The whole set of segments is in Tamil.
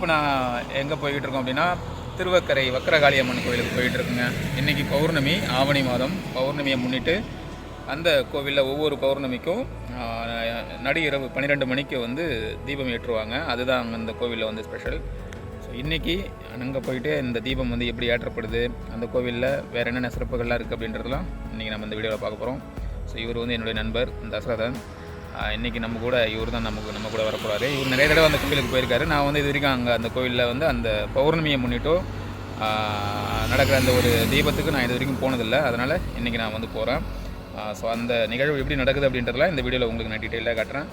இப்போ நான் எங்கே போய்கிட்டு இருக்கோம் அப்படின்னா திருவக்கரை வக்கரகாளி அம்மன் கோயிலுக்கு போயிட்டு இருக்குங்க இன்றைக்கி பௌர்ணமி ஆவணி மாதம். பௌர்ணமியை முன்னிட்டு அந்த கோவிலில் ஒவ்வொரு பௌர்ணமிக்கும் நடு இரவு பன்னிரெண்டு மணிக்கு வந்து தீபம் ஏற்றுவாங்க. அதுதான் அங்கே அந்த கோவிலில் வந்து ஸ்பெஷல் ஸோ இன்றைக்கி அங்கே போயிட்டு இந்த தீபம் வந்து எப்படி ஏற்றப்படுது அந்த கோவிலில் வேறு என்னென்ன சிறப்புகள்லாம் இருக்குது அப்படின்றதெல்லாம் இன்றைக்கி நம்ம இந்த வீடியோவில் பார்க்க போகிறோம் ஸோ இவர் வந்து என்னுடைய நண்பர் தசரதன். இன்றைக்கி நம்ம கூட இவர் தான் நமக்கு நம்ம கூட வரப்போறாரு. இவர் நிறைய தடவை அந்த கோவிலுக்கு போயிருக்காரு. நான் வந்து இது வரைக்கும் அங்கே அந்த கோவிலில் வந்து அந்த பௌர்ணமியை முன்னிட்டோ நடக்கிற அந்த ஒரு தீபத்துக்கு நான் இது வரைக்கும் போனதில்லை. அதனால் இன்றைக்கி நான் வந்து போகிறேன் ஸோ அந்த நிகழ்வு எப்படி நடக்குது அப்படின்றதெல்லாம் இந்த வீடியோவில் உங்களுக்கு நான் டீட்டெயிலாக காட்டுறேன்.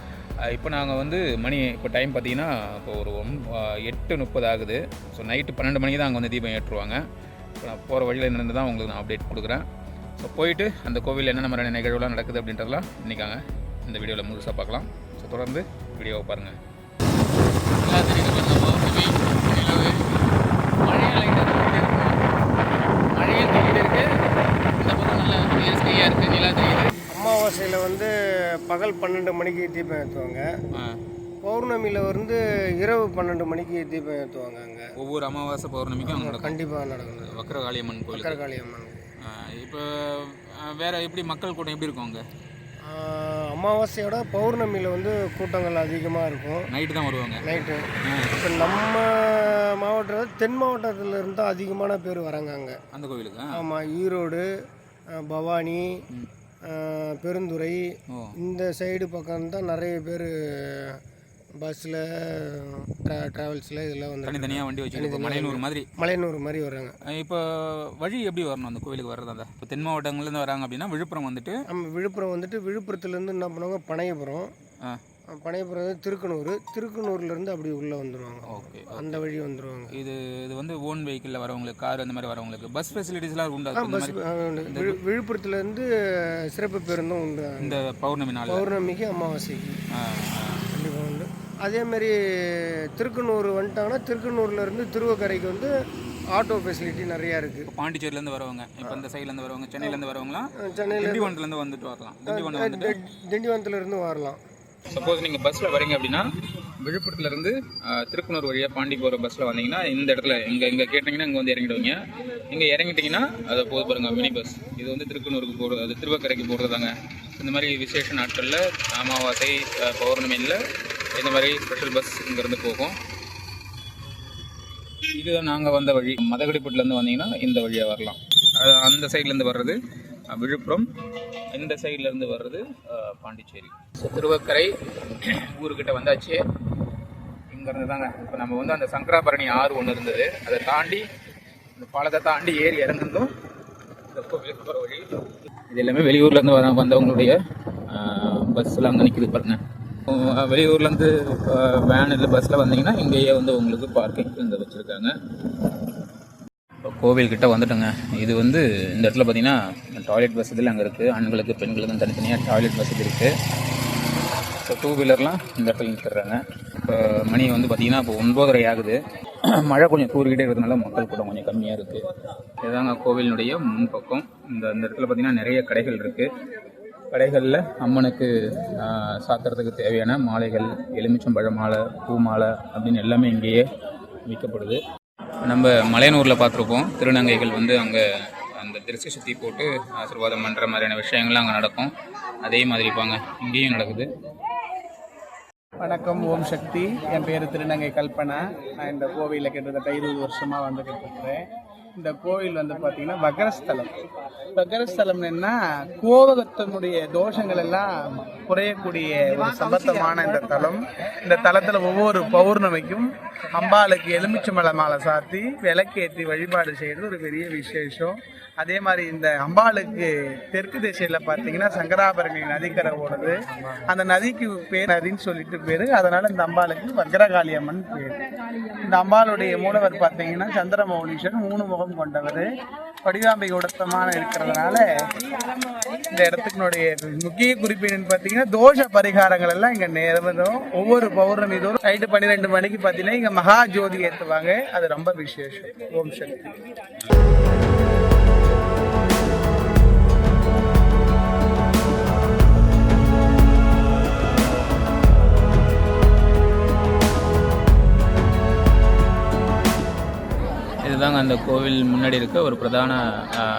இப்போ நாங்கள் வந்து மணி இப்போ டைம் பார்த்தீங்கன்னா இப்போ ஒரு ஒம் எட்டு முப்பது ஆகுது. ஸோ நைட்டு பன்னெண்டு மணிக்கு தான் அங்கே வந்து தீபம் ஏற்றுவாங்க. இப்போ நான் போகிற வழியில் நின்று தான் உங்களுக்கு நான் அப்டேட் கொடுக்குறேன். ஸோ போயிட்டு அந்த கோவிலில் என்னென்ன மாதிரியான நிகழ்வுலாம் நடக்குது அப்படின்றதெல்லாம் இன்றைக்காங்க இந்த வீடியோவில் முழுசாக பார்க்கலாம். ஸோ தொடர்ந்து வீடியோவை பாருங்கள் நிலா தெரியுது அமாவாசையில் வந்து பகல் பன்னெண்டு மணிக்கு தீபம் ஏற்றுவாங்க பௌர்ணமியில் வந்து இரவு பன்னெண்டு மணிக்கு தீபம் ஏற்றுவாங்க அங்கே. ஒவ்வொரு அமாவாசை பௌர்ணமிக்கும் கண்டிப்பாக நடக்கும் வக்கரகாளி அம்மன் கோயில். சக்கரகாளி அம்மன் இப்போ வேற எப்படி மக்கள் கூட்டம் எப்படி இருக்கும் அங்கே? அமாவாசையோட பௌர்ணமியில் வந்து கூட்டங்கள் அதிகமாக இருக்கும். நைட்டு தான் வருவாங்க. நைட்டு இப்போ நம்ம மாவட்டத்தில் தென் மாவட்டத்தில் இருந்து அதிகமான பேர் வராங்க அங்கே. அந்த கோவிலுக்கு? ஆமாம் ஈரோடு பவானி பெருந்துறை இந்த சைடு பக்கம் தான் நிறைய பேர் பஸ்ஸில் ட்ரா ட்ராவல்ஸில் இதெல்லாம் வந்து தனித்தனியாக வண்டி வச்சுருக்கோம் மலையனூர் மாதிரி? மலையனூர் மாதிரி வர்றாங்க. இப்போ வழி எப்படி வரணும் அந்த கோவிலுக்கு வர்றது இப்போ தென் மாவட்டங்கள்லேருந்து வராங்க அப்படின்னா விழுப்புரம் வந்துட்டு? நம்ம விழுப்புரம் வந்துட்டு விழுப்புரத்துலேருந்து என்ன பண்ணுவாங்க? பனையபுரம். பனையபுரம் வந்து திருக்கனூர். திருக்கனூர்லேருந்து அப்படி உள்ளே வந்துடுவாங்க ஓகே அந்த வழி வந்துடுவாங்க இது இது வந்து ஓன் வெஹிக்கிளில் வரவங்களுக்கு கார் அந்த மாதிரி வரவங்களுக்கு பஸ் ஃபெசிலிட்டிஸ்லாம் உண்டா? பஸ் விழுப்புரத்துலேருந்து சிறப்பு பேருந்தும் உண்டு. இந்த பௌர்ணமி நாள். பௌர்ணமிக்கு அமாவாசைக்கு ஆ, ஆ. கண்டிப்பாக உண்டு அதேமாரி திருக்கனூர் வந்துட்டாங்கன்னா திருக்கனூர்லேருந்து திருவக்கரைக்கு வந்து ஆட்டோ ஃபெசிலிட்டி நிறையா இருக்குது இப்போ பாண்டிச்சேரியிலேருந்து வரவங்க இப்போ இந்த சைட்லேருந்து வரவங்க சென்னையிலேருந்து வரவங்களாம் சென்னையில் திண்டிவனத்துலேருந்து வந்துட்டு வரலாம். திண்டிவனத்துலேருந்து வரலாம். சப்போஸ் நீங்கள் பஸ்ஸில் வரீங்க அப்படின்னா விழுப்புரத்துலேருந்து திருக்குனூர் வழியாக பாண்டி போகிற பஸ்ஸில் வந்தீங்கன்னா இந்த இடத்துல இங்கே இங்கே கேட்டிங்கன்னா இங்கே வந்து இறங்கிடுவீங்க. இங்கே இறங்கிட்டீங்கன்னா அதை போது பாருங்க மினி பஸ் இது வந்து திருக்குனூருக்கு போகிறது அது திருவக்கரைக்கு போகிறதாங்க இந்த மாதிரி விசேஷ நாட்களில் அமாவாசை பௌர்ணமியில் இந்த மாதிரி ஸ்பெஷல் பஸ் இங்கேருந்து போகும். இதுதான் நாங்கள் வந்த வழி. மதகடிப்பட்டிலேருந்து வந்தீங்கன்னா இந்த வழியாக வரலாம். அது அந்த சைட்லேருந்து வர்றது விழுப்புரம். இந்த சைட்லேருந்து வர்றது பாண்டிச்சேரி. ஸோ திருவக்கரை ஊருக்கிட்ட வந்தாச்சு. இங்கேருந்து தாங்க. இப்போ நம்ம வந்து அந்த சங்கராபரணி ஆறு ஒன்று இருந்தது. அதை தாண்டி இந்த பாலத்தை தாண்டி ஏறி இறங்குறதும் இந்த கோவிலுக்கு போகிற வழி. இது எல்லாமே வெளியூர்லேருந்து வர வந்தவங்களுடைய பஸ்ஸெலாம் அங்கே நிற்கிது பாருங்கள் வெளியூர்லேருந்து வேன் இல்லை பஸ்ஸில் வந்தீங்கன்னா இங்கேயே வந்து உங்களுக்கு பார்க்கிங் இங்கே வச்சுருக்காங்க. இப்போ கோவில்கிட்ட வந்துட்டோங்க. இது வந்து இந்த இடத்துல பார்த்தீங்கன்னா டாய்லெட் வசதியில் அங்கே இருக்குது ஆண்களுக்கு பெண்களுக்கும் தனித்தனியாக டாய்லெட் வசதி இருக்குது ஸோ டூ வீலர்லாம் இந்த இடத்துல நிறுத்துறாங்க இப்போ மணி வந்து பார்த்திங்கன்னா இப்போ ஒன்பதரை ஆகுது. மழை கொஞ்சம் தூரிக்கிட்டே இருக்கிறதுனால மக்கள் கூட்டம் கொஞ்சம் கம்மியாக இருக்குது இதுதாங்க கோவிலினுடைய முன்பக்கம். இந்த இந்த இடத்துல பார்த்தீங்கன்னா நிறைய கடைகள் இருக்குது கடைகளில் அம்மனுக்கு ஆஹ், சாத்துறதுக்கு தேவையான மாலைகள் எலுமிச்சம்பழ மாலை பூ மாலை அப்படின்னு எல்லாமே இங்கேயே விற்கப்படுது. நம்ம மலையனூரில் பார்த்துருப்போம். திருநங்கைகள் வந்து அங்கே அந்த திருச்சி சுற்றி போட்டு ஆசீர்வாதம் பண்ணுற மாதிரியான விஷயங்கள்லாம் அங்கே நடக்கும். அதே மாதிரி பாங்க இங்கேயும் நடக்குது. வணக்கம் ஓம் சக்தி. என் பேர் திருநங்கை கல்பனா. நான் இந்த கோவிலில் கிட்டத்தட்ட இருபது வருஷமாக வந்துக்கிட்டு இருக்கிறேன் இந்த கோவில் வந்து பார்த்தீங்கன்னா வகரஸ்தலம் வகரஸ்தலம் என்ன கோவகத்தினுடைய தோஷங்கள் எல்லாம் குறையக்கூடிய ஒரு சம்பந்தமான இந்த தலம். இந்த தலத்தில் ஒவ்வொரு பௌர்ணமிக்கும் அம்பாளுக்கு எலுமிச்சம்பழ மாலை சாத்தி விளக்கேற்றி வழிபாடு செய்கிறது ஒரு பெரிய விசேஷம். அதே மாதிரி இந்த அம்பாளுக்கு தெற்கு திசையில் பார்த்தீங்கன்னா சங்கராபரணி நதிக்கரை ஓடுது. அந்த நதிக்கு பேர் நதின்னு சொல்லிட்டு பேர். அதனால இந்த அம்பாளுக்கு வக்ரகாளி அம்மன் பேர். இந்த அம்பாளுடைய மூலவர் பார்த்தீங்கன்னா சந்திரமௌலீஸ்வரர் மூணு முகம் கொண்டவர். வடிவாம்பை உடத்தமான இருக்கிறதுனால இந்த இடத்துக்குனுடைய முக்கிய குறிப்பு பார்த்தீங்கன்னா தோஷ பரிகாரங்கள் எல்லாம் இங்கே நேரம் ஒவ்வொரு பௌர்ணமி தோறும் நைட்டு பன்னிரெண்டு மணிக்கு பார்த்தீங்கன்னா இங்கே மகா ஜோதி ஏற்றுவாங்க அது ரொம்ப விசேஷம். ஓம் சக்தி. அந்த கோவில் முன்னாடி இருக்க ஒரு பிரதான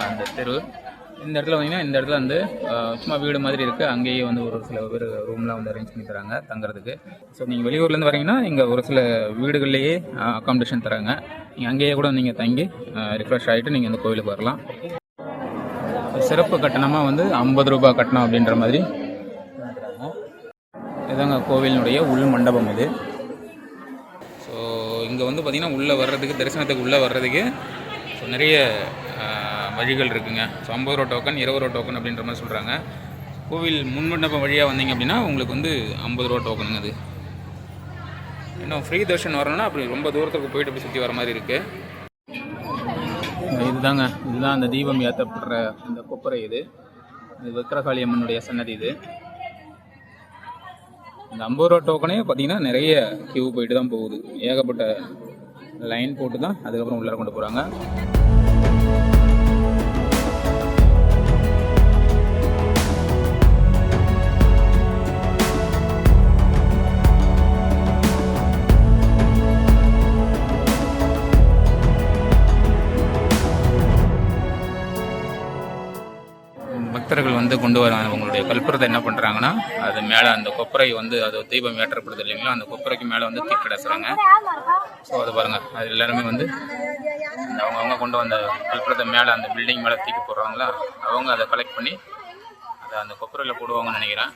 அந்த தெரு. இந்த இடத்துல பார்த்தீங்கன்னா இந்த இடத்துல வந்து சும்மா வீடு மாதிரி இருக்குது அங்கேயே வந்து ஒரு சில பேர் ரூம்லாம் வந்து அரேஞ்ச் பண்ணி தராங்க தங்குறதுக்கு ஸோ நீங்கள் வெளியூர்லேருந்து வரீங்கன்னா இங்கே ஒரு சில வீடுகள்லேயே அக்காமடேஷன் தராங்க. நீங்கள் அங்கேயே கூட நீங்கள் தங்கி ரிஃப்ரெஷ் ஆகிட்டு நீங்கள் அந்த கோவிலுக்கு வரலாம். சிறப்பு கட்டணமாக வந்து ஐம்பது ரூபாய் கட்டணம் அப்படின்ற மாதிரி. இதாங்க கோவிலினுடைய உள் மண்டபம் இது. இங்கே வந்து பார்த்திங்கன்னா உள்ளே வர்றதுக்கு தரிசனத்துக்கு உள்ளே வர்றதுக்கு ஸோ நிறைய வழிகள் இருக்குங்க. ஸோ ஐம்பது ரூபா டோக்கன் இருபது ரூபா டோக்கன் அப்படின்ற மாதிரி சொல்கிறாங்க கோவில் முன்மண்டபம் வழியாக வந்தீங்க அப்படின்னா உங்களுக்கு வந்து ஐம்பது ரூபா டோக்கனுங்க அது. இன்னும் ஃப்ரீ தர்ஷன் வரணும்னா அப்படி ரொம்ப தூரத்துக்கு போயிட்டு அப்படி சுற்றி வர மாதிரி இருக்குது இதுதாங்க. இதுதான் அந்த தீபம் ஏற்றப்படுற அந்த கொப்பரை இது. இது விக்கிரகாளி அம்மனுடைய சன்னதி இது. இந்த ஐம்பது ரூபா டோக்கனே பார்த்தீங்கன்னா நிறைய கியூ போயிட்டு தான் போகுது. ஏகப்பட்ட லைன் போட்டு தான் அதுக்கப்புறம் உள்ளார கொண்டு போகிறாங்க பக்தர்கள் வந்து கொண்டு வர அவங்களுடைய கல்புரத்தை என்ன பண்ணுறாங்கன்னா அது மேலே அந்த கொப்பரை வந்து அது தீபம் ஏற்றப்படுது இல்லைங்களா? அந்த கொப்பரைக்கு மேலே வந்து தீக்கிடச்சுறாங்க ஸோ அது பாருங்கள் அது எல்லாருமே வந்து அவங்கவுங்க கொண்டு வந்த கல்புரத்தை மேலே அந்த பில்டிங் மேலே தீக்கி போடுறாங்களா? அவங்க அதை கலெக்ட் பண்ணி அதை அந்த கொப்பரையில் போடுவாங்கன்னு நினைக்கிறேன்.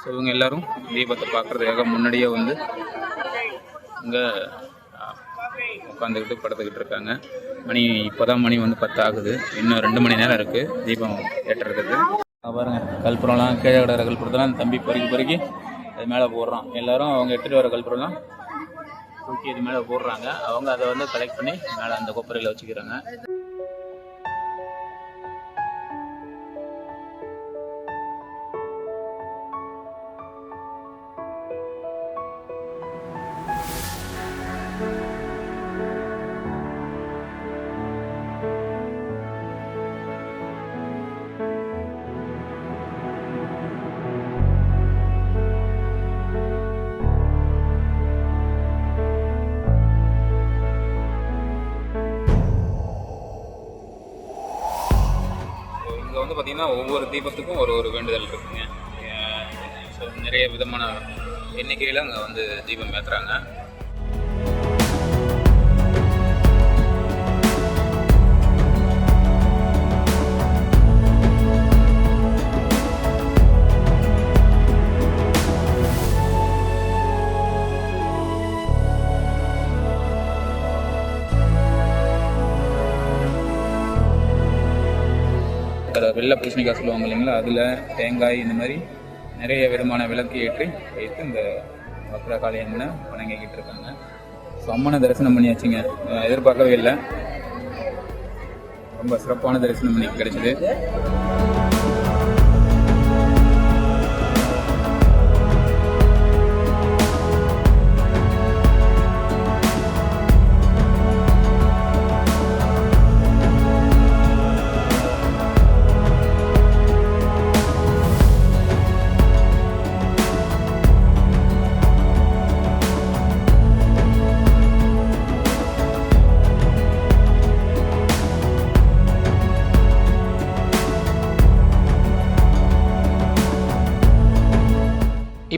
ஸோ இவங்க எல்லோரும் தீபத்தை பார்க்குறதுக்காக முன்னாடியே வந்து இங்கே உட்காந்துக்கிட்டு படுத்துக்கிட்டு இருக்காங்க. மணி இப்போதான் மணி வந்து பத்து ஆகுது இன்னும் ரெண்டு மணி நேரம் இருக்குது தீபம் ஏற்றுறதுக்கு. அங்க பாருங்க. கல்புரம்லாம் கீழே கிடக்கிற கல்புரத்தெல்லாம் தம்பி பொறுக்கி பொறுக்கி அது மேலே போடுறான். எல்லாரும் அவங்க எடுத்துகிட்டு வர கல்புரம்லாம் தூக்கி இது மேலே போடுறாங்க. அவங்க அதை வந்து கலெக்ட் பண்ணி மேலே அந்த கொப்பரையில் வச்சுக்கிறாங்க. வந்து பார்த்திங்கன்னா ஒவ்வொரு தீபத்துக்கும் ஒரு ஒரு வேண்டுதல் இருக்குங்க. ஸோ நிறைய விதமான எண்ணிக்கையில் அங்கே வந்து தீபம் ஏற்றுறாங்க வெள்ளை பூசணிக்காய் சொல்லுவாங்க இல்லைங்களா? அதில் தேங்காய் இந்த மாதிரி நிறைய விதமான விளக்கு ஏற்றி வைத்து இந்த வக்ரகாளி அம்மனை வணங்கிக்கிட்டு இருக்காங்க. ஸோ அம்மனை தரிசனம் பண்ணியாச்சுங்க. எதிர்பார்க்கவே இல்லை. ரொம்ப சிறப்பான தரிசனம் பண்ணி கிடைச்சிது.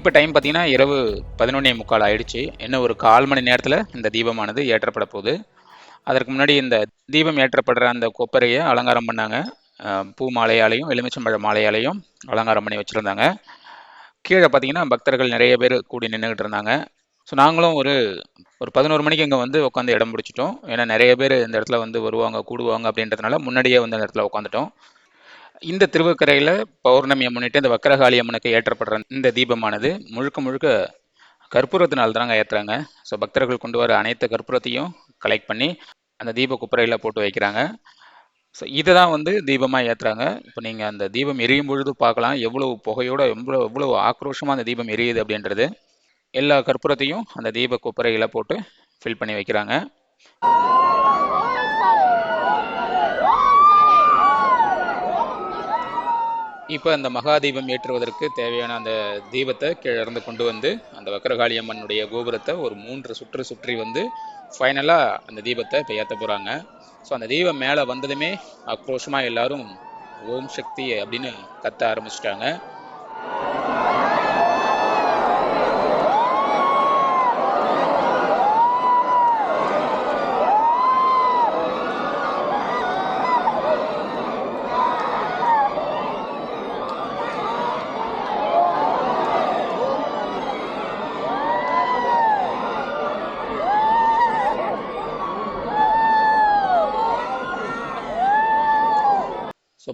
இப்போ டைம் பார்த்தீங்கன்னா இரவு பதினொன்னே முக்கால் ஆயிடுச்சு. இன்னும் ஒரு கால் மணி நேரத்தில் இந்த தீபமானது ஏற்றப்பட போகுது. அதற்கு முன்னாடி இந்த தீபம் ஏற்றப்படுற அந்த கொப்பரையை அலங்காரம் பண்ணாங்க. பூ மாலையாலையும் எலுமிச்சம்பழ மாலையாலையும் அலங்காரம் பண்ணி வச்சுருந்தாங்க. கீழே பார்த்தீங்கன்னா பக்தர்கள் நிறைய பேர் கூடி நின்றுக்கிட்டு இருந்தாங்க. ஸோ நாங்களும் ஒரு ஒரு பதினோரு மணிக்கு இங்கே வந்து உட்காந்து இடம் பிடிச்சிட்டோம். ஏன்னா நிறைய பேர் இந்த இடத்துல வந்து வருவாங்க கூடுவாங்க அப்படின்றதுனால முன்னாடியே வந்து அந்த இடத்துல உட்காந்துட்டோம் இந்த திருவக்கரையில் பௌர்ணமியை முன்னிட்டு இந்த வக்கரகாளி அம்மனுக்கு ஏற்றப்படுற இந்த தீபமானது முழுக்க முழுக்க கற்பூரத்தினால் தாங்க ஏற்றுறாங்க ஸோ பக்தர்கள் கொண்டு வர அனைத்து கற்பூரத்தையும் கலெக்ட் பண்ணி அந்த தீப குப்பரையில் போட்டு வைக்கிறாங்க. ஸோ இதை தான் வந்து தீபமாக ஏற்றுறாங்க இப்போ நீங்கள் அந்த தீபம் எரியும் பொழுது பார்க்கலாம். எவ்வளவு புகையோட எவ்வளோ எவ்வளோ ஆக்ரோஷமாக அந்த தீபம் எரியுது அப்படின்றது. எல்லா கற்பூரத்தையும் அந்த தீப குப்பரையில் போட்டு ஃபில் பண்ணி வைக்கிறாங்க. இப்போ அந்த மகாதீபம் ஏற்றுவதற்கு தேவையான அந்த தீபத்தை கீழே இருந்து கொண்டு வந்து அந்த வக்கரகாளி அம்மனுடைய கோபுரத்தை ஒரு மூன்று சுற்று சுற்றி வந்து ஃபைனலாக அந்த தீபத்தை இப்போ ஏற்ற போகிறாங்க ஸோ அந்த தீபம் மேலே வந்ததுமே ஆக்ரோஷமாக எல்லாரும் ஓம் சக்தி அப்படின்னு கத்த ஆரம்பிச்சிட்டாங்க.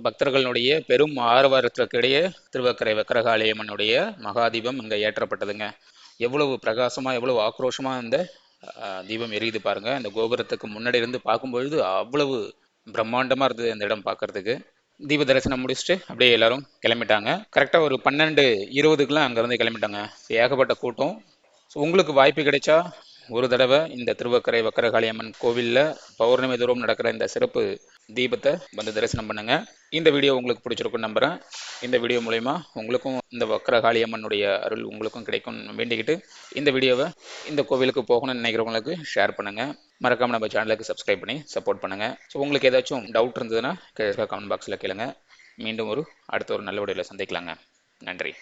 பக்தர்களுடைய பெரும் ஆரவாரத்திற்கிடையே திருவக்கரை வக்கரகாளியம்மனுடைய மகாதீபம் இங்கே ஏற்றப்பட்டதுங்க. எவ்வளவு பிரகாசமாக எவ்வளவு ஆக்ரோஷமாக இந்த தீபம் எரியுது பாருங்க. அந்த கோபுரத்துக்கு முன்னாடி இருந்து பார்க்கும்பொழுது அவ்வளவு பிரம்மாண்டமாக இருந்தது அந்த இடம் பார்க்கறதுக்கு. தீப தரிசனம் முடிச்சுட்டு அப்படியே எல்லாரும் கிளம்பிட்டாங்க. கரெக்டாக ஒரு பன்னெண்டு இருபதுக்குலாம் அங்கேருந்து கிளம்பிட்டாங்க. ஏகப்பட்ட கூட்டம். ஸோ உங்களுக்கு வாய்ப்பு கிடைச்சா ஒரு தடவை இந்த திருவக்கரை வக்கரகாளி அம்மன் கோவிலில் பௌர்ணமி தூரம் நடக்கிற இந்த சிறப்பு தீபத்தை வந்து தரிசனம் பண்ணுங்க. இந்த வீடியோ உங்களுக்கு பிடிச்சிருக்குன்னு நம்புகிறேன் இந்த வீடியோ மூலயமா உங்களுக்கும் இந்த வக்கரகாளி அம்மனுடைய அருள் உங்களுக்கும் கிடைக்கும் வேண்டிக்கிட்டு இந்த வீடியோவை இந்த கோவிலுக்கு போகணும்னு நினைக்கிறவங்களுக்கு ஷேர் பண்ணுங்க. மறக்காமல் நம்ம சேனலுக்கு சப்ஸ்கிரைப் பண்ணி சப்போர்ட் பண்ணுங்க. ஸோ உங்களுக்கு ஏதாச்சும் டவுட் இருந்ததுன்னா கமெண்ட் பாக்ஸில் கேளுங்க. மீண்டும் ஒரு அடுத்த ஒரு நல்ல வீடியோவில் சந்திக்கலாங்க. நன்றி.